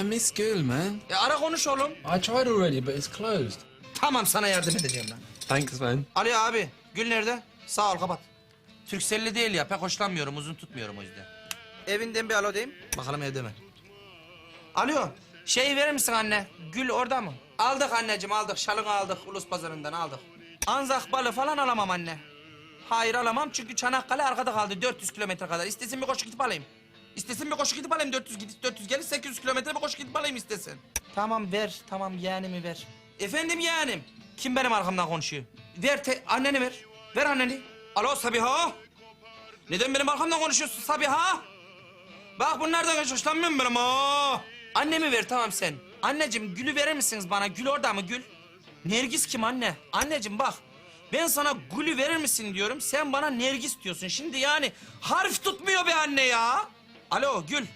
I miss school, man. E ara konuş oğlum. I tried already, but it's closed. Tamam sana yardım edeceğim lan. Thanks, man. Ali abi, Gül nerede? Sağ ol kapat. Türkcelli değil ya, pek hoşlanmıyorum, uzun tutmuyorum o yüzden. Evinden bir alo diyeyim. Bakalım evde mi? Alo, şey verir misin anne? Gül orada mı? Aldık anneciğim, aldık. Şalını aldık, ulus pazarından aldık. Anzak balı falan alamam anne. Hayır alamam çünkü Çanakkale arkada kaldı 400 kilometre kadar. İstesin bir koşu gidip alayım. İstesin bir koşu gidip alayım 400 gidip 400 gelir 800 kilometre bir koşu gidip alayım istesin. Tamam ver tamam yeğenimi ver. Efendim yeğenim. Kim benim arkamdan konuşuyor? Ver te anneni ver. Ver anneni. Alo Sabiha. Neden benim arkamdan konuşuyorsun Sabiha? Bak bunlardan hiç hoşlanmıyorum benim ha. Annemi ver tamam sen. Anneciğim gülü verir misiniz bana? Gül orada mı gül? Nergis kim anne? Anneciğim bak. Ben sana gülü verir misin diyorum. Sen bana nergis diyorsun. Şimdi yani harf tutmuyor be anne ya. Alo gül.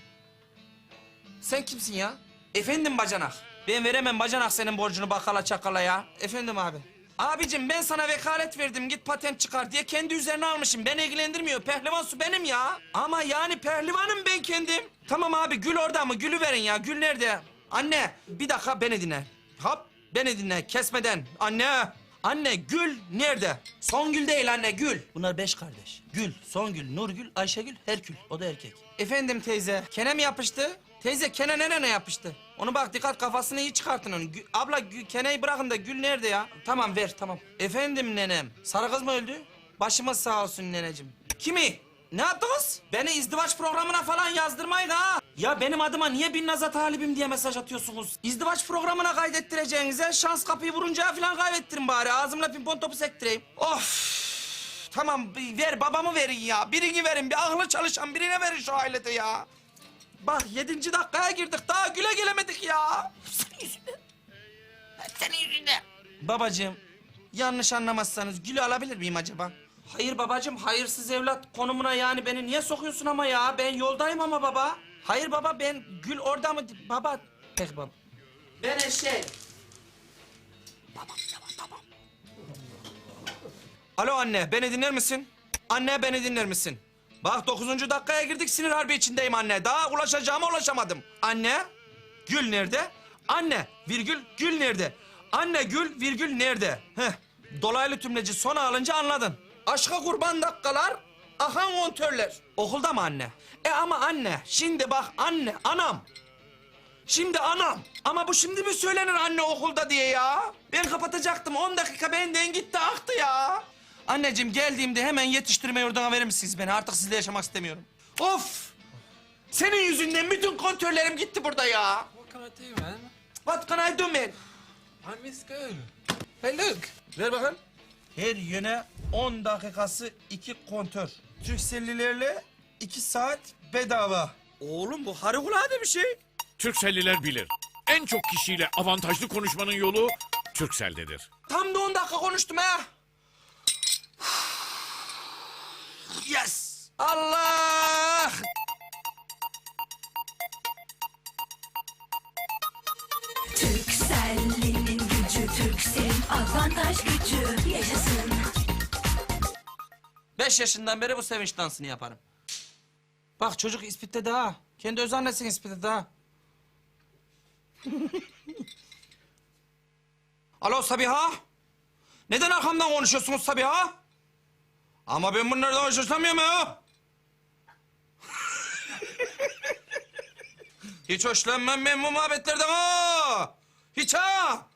Sen kimsin ya? Efendim bacanak. Ben veremem bacanak senin borcunu bakkala çakala ya. Efendim abi. Abicim ben sana vekalet verdim git patent çıkar diye kendi üzerine almışım. Beni ilgilendirmiyor. Pehlivan su benim ya. Ama yani pehlivanım ben kendim. Tamam abi gül orada mı? Gülü verin ya. Gül nerede? Anne bir dakika beni dinle. Hop beni dinle kesmeden. Anne. Anne Gül nerede? Songül değil anne Gül. Bunlar beş kardeş. Gül, Songül, Nurgül, Ayşegül, Herkül. O da erkek. Efendim teyze. Kene mi yapıştı? Teyze kene nerene yapıştı? Onu bak dikkat kafasını iyi çıkartın onu. Abla gü- keneyi bırakın da Gül nerede ya? Tamam ver tamam. Efendim nenem. Sarı kız mı öldü? Başımız sağ olsun neneciğim. Kimi? Ne yaptınız? Beni izdivaç programına falan yazdırmayın ha. Ya benim adıma niye bin naza talibim diye mesaj atıyorsunuz? İzdivaç programına kaydettireceğinize şans kapıyı vurunca falan kaybettirin bari. Ağzımla pimpon topu sektireyim. Of. Tamam ver babamı verin ya. Birini verin bir aklı çalışan birine verin şu ailede ya. Bak yedinci dakikaya girdik daha güle gelemedik ya. Senin yüzünden. Senin yüzünden. Babacığım yanlış anlamazsanız gülü alabilir miyim acaba? Hayır babacığım hayırsız evlat konumuna yani beni niye sokuyorsun ama ya? Ben yoldayım ama baba. Hayır baba ben gül orada mı? Baba. Peki baba. Ben şey. Tamam tamam tamam. Alo anne, beni dinler misin? Anne, beni dinler misin? Bak dokuzuncu dakikaya girdik, sinir harbi içindeyim anne. Daha ulaşacağıma ulaşamadım. Anne, gül nerede? Anne, virgül, gül nerede? Anne, gül, virgül nerede? Heh, dolaylı tümleci sona alınca anladın. Aşka kurban dakikalar, akan kontörler. Okulda mı anne? E ama anne, şimdi bak anne, anam. Şimdi anam. Ama bu şimdi mi söylenir anne okulda diye ya? Ben kapatacaktım. 10 dakika benden gitti aktı ya. Anneciğim geldiğimde hemen yetiştirme yurduna verir misiniz beni? Artık sizle yaşamak istemiyorum. Of! Senin yüzünden bütün kontörlerim gitti burada ya. What can I do, man? What can I do man? I miss school. Hey, look. Ver bakın. Her yöne 10 dakikası iki kontör. Türkcellilerle 2 saat bedava. Oğlum bu harikulade bir şey. Türkcelliler bilir. En çok kişiyle avantajlı konuşmanın yolu Türkcell'dedir. Tam da 10 dakika konuştum ha. Yes! Allah! Türkcell'in gücü Türkcell'in avantaj gücü 15 yaşından beri bu sevinç dansını yaparım. Bak çocuk ispitte daha. Kendi öz annesi ispitte daha. Alo Sabiha. Neden arkamdan konuşuyorsunuz Sabiha? Ama ben bunlardan hoşlanmıyorum ya. Hiç hoşlanmam ben bu muhabbetlerden ha. Hiç ha.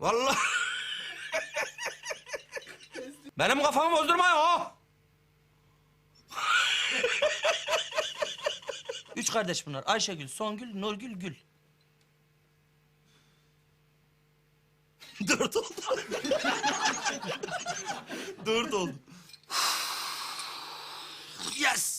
Vallahi. Benim kafamı bozdurma ya. Kardeş bunlar. Ayşegül, Songül, Nurgül, Gül. Dört oldu. Dört oldu. yes!